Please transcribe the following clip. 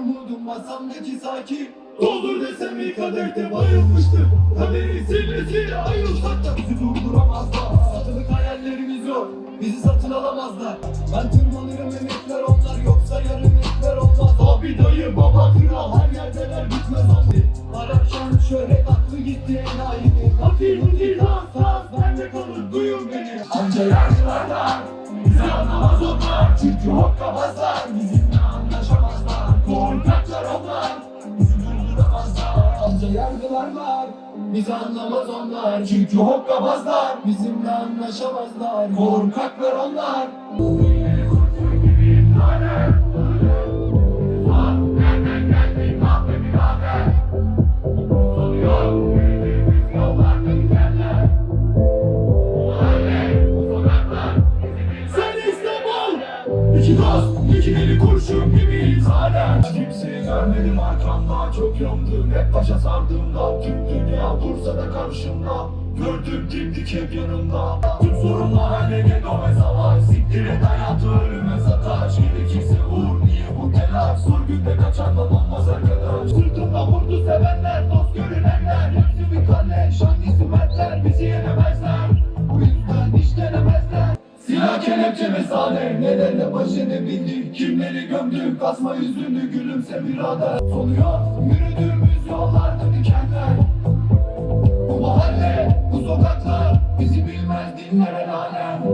umudum masamdaki sakin. Doldur desem ilk kadehte bayılmıştım Kaderi sillesiyle ayrılsak da bizi durduramazlar. Satılık hayallerimiz yok Bizi satın alamazlar. Ben tırmanırım emekler onlar Yoksa yarın emekler olmaz. Abi dayı baba kral her yerdeler bitmez zombi Para şan şöhret aklı gitti enayi. Mi Hafif hafif tas tas bende kalır duyun beni. Anca yaşlılardan bizi anlamaz onlar. Çünkü hokkabazlar bizimle durduramazlar Anca yargılarlar. Bizi anlamaz onlar Çünkü hokkabazlar. Bizimle anlaşamazlar Korkaklar onlar. Sen İstanbul İki dost, iki deli kurşun gibiyiz hala Kimseyi görmedim arkamda Çok yandım hep başa sardığımda Tüm dünya dursa da karşımda. Gördüm dimdik hep yanımda. Tüm sorunlar hallege dome savaş. Siktir et hayatı ölüme sataş. Gerekirse vur niye bu telaş? Zor günde kaçandan olmaz arkadaş. Sırtımda vurdu sevenler Dost görünenler. Hepsi bir kalleş Hangisi mertler? Bizi yenemezler. Bu yüzden hiç denemezler. Silah kelepçe ve sahne Nelerle baş edebildik Kimleri gömdük Kasma yüzünü gülümse birader. Soluyor yürüdüğümüz yollarda dikenler. Bu mahalle Bu sokaklar Bizi bilmez dinler el alem